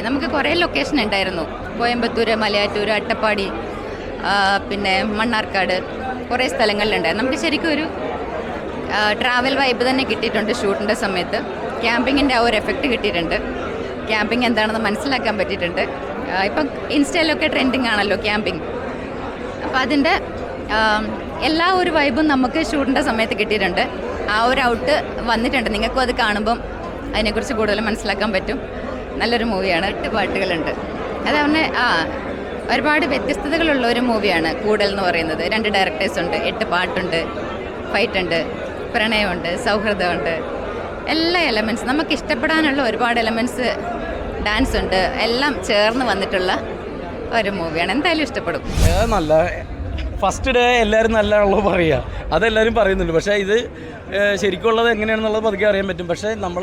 നമുക്ക് കുറേ ലൊക്കേഷൻ ഉണ്ടായിരുന്നു. കോയമ്പത്തൂർ മലയാറ്റൂർ അട്ടപ്പാടി പിന്നെ മണ്ണാർക്കാട് കുറേ സ്ഥലങ്ങളിലുണ്ടായിരുന്നു നമുക്ക് ശരിക്കും ഒരു ട്രാവൽ വൈബ് തന്നെ കിട്ടിയിട്ടുണ്ട് ഷൂട്ടിന്റെ സമയത്ത്. ക്യാമ്പിങ്ങിന്റെ ആ ഒരു എഫക്റ്റ് കിട്ടിയിട്ടുണ്ട്. ക്യാമ്പിംഗ് എന്താണെന്ന് മനസ്സിലാക്കാൻ പറ്റിയിട്ടുണ്ട്. ഇപ്പം ഇൻസ്റ്റയിലൊക്കെ ട്രെൻഡിങ് ആണല്ലോ ക്യാമ്പിംഗ് അപ്പം അതിന്റെ എല്ലാ ഒരു വൈബും നമുക്ക് ഷൂട്ടിന്റെ സമയത്ത് കിട്ടിയിട്ടുണ്ട്. ആ ഒരു ഔട്ട് വന്നിട്ടുണ്ട്. നിങ്ങൾക്കും അത് കാണുമ്പം അതിനെക്കുറിച്ച് കൂടുതൽ മനസ്സിലാക്കാൻ പറ്റും. നല്ലൊരു മൂവിയാണ്. എട്ട് പാട്ടുകളുണ്ട്. അത് അവനെ ആ ഒരുപാട് വ്യത്യസ്തതകളുള്ള ഒരു മൂവിയാണ് കൂടൽ എന്ന് പറയുന്നത്. രണ്ട് ഡയറക്ടേഴ്സ് ഉണ്ട്. എട്ട് പാട്ടുണ്ട്. ഫൈറ്റ് ഉണ്ട്. പ്രണയമുണ്ട്. സൗഹൃദമുണ്ട്. എല്ലാ എലമെന്റ്സ് നമുക്ക് ഇഷ്ടപ്പെടാനുള്ള ഒരുപാട് എലമെന്റ്സ് ഡാൻസ് ഉണ്ട്. എല്ലാം ചേർന്ന് വന്നിട്ടുള്ള ഒരു മൂവിയാണ്. എന്തായാലും ഇഷ്ടപ്പെടും. നല്ല. ഫസ്റ്റ് ഡേ എല്ലാവരും നല്ലതാണല്ലോ പറയുക അതെല്ലാവരും പറയുന്നുണ്ട്. പക്ഷേ ഇത് ശരിക്കുള്ളത് എങ്ങനെയാണെന്നുള്ളത് പതുക്കെ അറിയാൻ പറ്റും. പക്ഷേ നമ്മൾ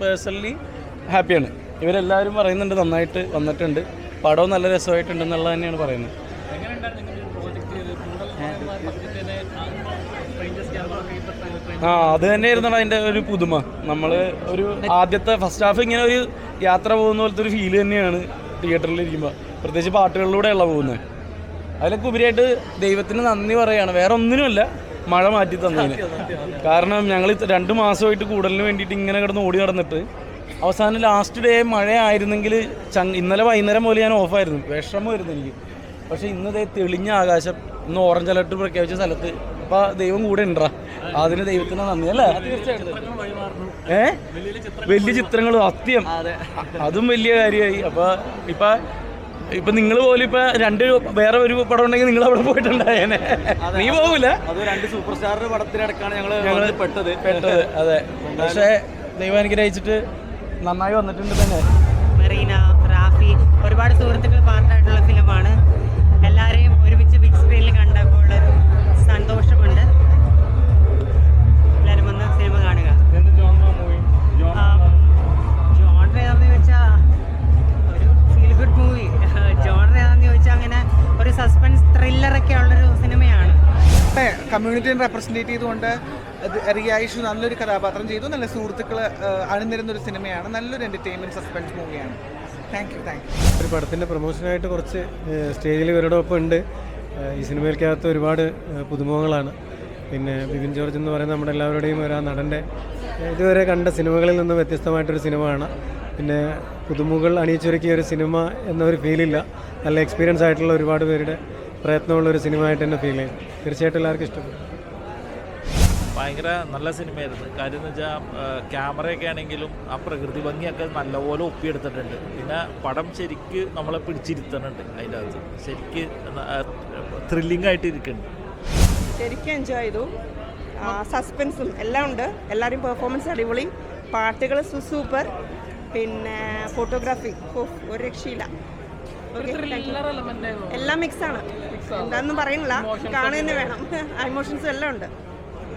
പേഴ്സണലി ഹാപ്പിയാണ് ഇവരെല്ലാവരും പറയുന്നുണ്ട് നന്നായിട്ട് വന്നിട്ടുണ്ട്. പടവും നല്ല രസമായിട്ടുണ്ടെന്നുള്ളത് തന്നെയാണ് പറയുന്നത്. ആ അത് തന്നെയായിരുന്നു അതിന്റെ ഒരു പുതുമ. നമ്മൾ ഒരു ആദ്യത്തെ ഫസ്റ്റ് ഹാഫ് ഇങ്ങനെ ഒരു യാത്ര പോകുന്ന പോലത്തെ ഒരു ഫീൽ തന്നെയാണ് തിയേറ്ററിൽ ഇരിക്കുമ്പോൾ പ്രത്യേകിച്ച് പാട്ടുകളിലൂടെയുള്ള പോകുന്നത് അതിലൊക്കെ ഉപരിയായിട്ട് ദൈവത്തിന് നന്ദി പറയുകയാണ് വേറെ ഒന്നിനുമല്ല മഴ മാറ്റി തന്നതിന്. കാരണം ഞങ്ങൾ രണ്ട് മാസമായിട്ട് കൂടലിന് വേണ്ടിയിട്ട് ഇങ്ങനെ കിടന്ന് ഓടി നടന്നിട്ട് അവസാനം ലാസ്റ്റ് ഡേ മഴയായിരുന്നെങ്കിൽ ചങ് ഇന്നലെ വൈകുന്നേരം പോലെ ഞാൻ ഓഫായിരുന്നു വിഷമമായിരുന്നു എനിക്ക്. പക്ഷേ ഇന്ന് തെളിഞ്ഞ ആകാശം. ഇന്ന് ഓറഞ്ച് അലർട്ട് പ്രഖ്യാപിച്ച സ്ഥലത്ത് അപ്പോൾ ദൈവം കൂടെ ഉണ്ടാ അതിന് ദൈവത്തിന് നന്ദി അല്ലേ? ഏ? വലിയ ചിത്രങ്ങൾ സത്യം. അതും വലിയ കാര്യമായി. അപ്പോൾ ഇപ്പം ഇപ്പൊ നിങ്ങൾ പോലും ഇപ്പൊ രണ്ട് വേറെ ഒരു പടം ഉണ്ടെങ്കിൽ നിങ്ങൾ അവിടെ പോയിട്ടുണ്ടായേനെ. നീ പോകൂല? അത് രണ്ട് സൂപ്പർ സ്റ്റാറിന്റെ പടത്തിനടക്കാണ് ഞങ്ങൾ പെട്ടത്. പെട്ടത്. അതെ. പക്ഷേ ദൈവം അനുഗ്രഹിച്ചിട്ട് നന്നായി വന്നിട്ടുണ്ട് തന്നെ. മെറീന റാഫി ഒരുപാട് സുഹൃത്തുക്കൾ പാർട്ടായിട്ടുള്ള ഫിലിമാണ്. എല്ലാവരെയും ഒരുമിച്ച് ബിഗ് സ്ക്രീനിൽ കണ്ടപ്പോൾ ഉള്ളൊരു സന്തോഷമുണ്ട്. എല്ലാവരും വന്ന് സിനിമ കാണുക. ജോണർ ഏതാന്ന് ചോദിച്ചാൽ ഒരു ഫീൽ ഗുഡ് മൂവി ചോദിച്ചാൽ അങ്ങനെ ഒരു സസ്പെൻസ് ത്രില്ലറൊക്കെ ഉള്ളൊരു സിനിമയാണ് കമ്മ്യൂണിറ്റിയെ റെപ്രസെന്റേറ്റ് ചെയ്തുകൊണ്ട് റിയായിഷ് നല്ലൊരു കഥാപാത്രം ചെയ്തു. നല്ല സുഹൃത്തുക്കൾ അണിനിരുന്ന ഒരു സിനിമയാണ്. നല്ലൊരു എന്റർടൈൻമെന്റ് സസ്പെൻസ് മൂവിയാണ് താങ്ക് യു താങ്ക് യു ഒരു പടത്തിന്റെ പ്രൊമോഷനായിട്ട് കുറച്ച് സ്റ്റേജിൽ ഇവരോടൊപ്പം ഉണ്ട്. ഈ സിനിമയിലേക്കകത്ത് ഒരുപാട് പുതുമുഖങ്ങളാണ്. പിന്നെ ബിബിൻ ജോർജ് എന്ന് പറയുന്ന നമ്മുടെ എല്ലാവരുടെയും ഒരു ആ നടന്റെ ഇതുവരെ കണ്ട സിനിമകളിൽ നിന്ന് വ്യത്യസ്തമായിട്ടൊരു സിനിമയാണ്. പിന്നെ പുതുമുകൾ അണിയിച്ചൊരുക്കിയ ഒരു സിനിമ എന്നൊരു ഫീലില്ല നല്ല എക്സ്പീരിയൻസ് ആയിട്ടുള്ള ഒരുപാട് പേരുടെ പ്രയത്നമുള്ള ഒരു സിനിമ ആയിട്ട് തന്നെ ഫീൽ ചെയ്യും തീർച്ചയായിട്ടും എല്ലാവർക്കും ഇഷ്ടപ്പെടും ഭയങ്കര നല്ല സിനിമയായിരുന്നു. കാര്യം എന്ന് വെച്ചാൽ ക്യാമറയൊക്കെ ആണെങ്കിലും ആ പ്രകൃതി ഭംഗിയൊക്കെ നല്ലപോലെ ഒപ്പിയെടുത്തിട്ടുണ്ട്. പിന്നെ പടം ശരിക്ക് നമ്മളെ പിടിച്ചിരുത്തുന്നുണ്ട് അതിന്റെ അകത്ത്. ശരിക്ക് ത്രില്ലിംഗ് ആയിട്ട് ഇരിക്കുന്നുണ്ട് ശരിക്കും എൻജോയ് ചെയ്തു. സസ്പെൻസും എല്ലാം ഉണ്ട്. എല്ലാവരും പെർഫോമൻസ് അടിപൊളി. പാട്ടുകൾ സൂപ്പർ പിന്നെ ഫോട്ടോഗ്രാഫി ഒരു രക്ഷയില്ല. എല്ലാം മിക്സ് ആണ്. എന്താണെന്നും പറയുന്നില്ല. കാണുക തന്നെ വേണം. ഇമോഷൻസും എല്ലാം ഉണ്ട്.